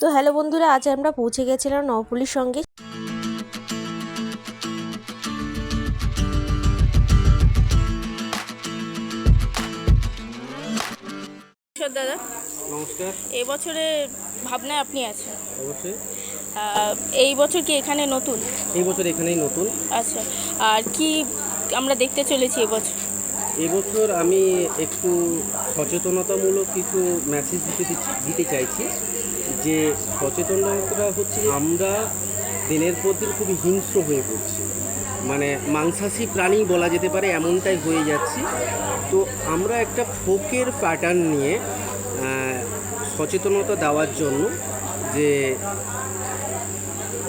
তো হ্যালো বন্ধুরা আজ আমরা পৌঁছে গেছিলাম নবপল্লীর সঙ্গে। দাদা। নমস্কার। এবছরে ভাবনায় আপনি আছেন? অবশ্যই। এই বছর কি এখানে নতুন? এই বছর এখানেই নতুন। আচ্ছা আর কি আমরা দেখতে চলেছি এবছর? এবছর আমি একটু সচেতনতামূলক কিছু মেসেজ দিতে দিতে চাইছি। যে সচেতনতা হচ্ছে আমরা দিনের পর দিন খুবই হিংস্র হয়ে পড়ছি। মানে মাংসাশী প্রাণী বলা যেতে পারে, এমনটাই হয়ে যাচ্ছি। তো আমরা একটা ফোকের প্যাটার্ন নিয়ে সচেতনতা দেওয়ার জন্য যে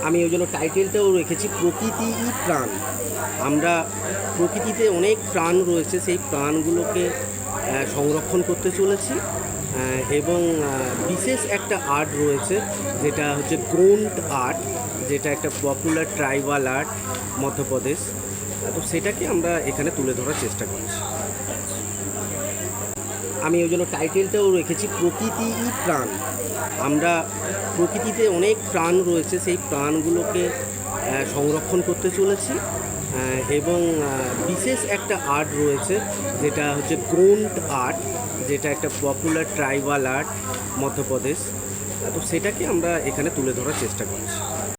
আমি ওই জন্য টাইটেলটাও রেখেছি প্রকৃতিই প্রাণ। আমরা প্রকৃতিতে অনেক প্রাণ রয়েছে, সেই প্রাণগুলোকে সংরক্ষণ করতে চলেছি। এবং বিশেষ একটা আর্ট রয়েছে, যেটা হচ্ছে গ্রোন্ট আর্ট যেটা একটা পপুলার ট্রাইবাল আর্ট মধ্যপ্রদেশ। তো সেটাকে আমরা এখানে তুলে ধরার চেষ্টা করছি। আমি ওই জন্য টাইটেলটাও রেখেছি প্রকৃতিই প্রাণ। আমরা প্রকৃতিতে অনেক প্রাণ রয়েছে, সেই প্রাণগুলোকে সংরক্ষণ করতে চলেছি। এবং বিশেষ একটা আর্ট রয়েছে, যেটা হচ্ছে গ্রোন্ট আর্ট যেটা একটা পপুলার ট্রাইবাল আর্ট মধ্যপ্রদেশ। তো সেটাকে আমরা এখানে তুলে ধরার চেষ্টা করছি।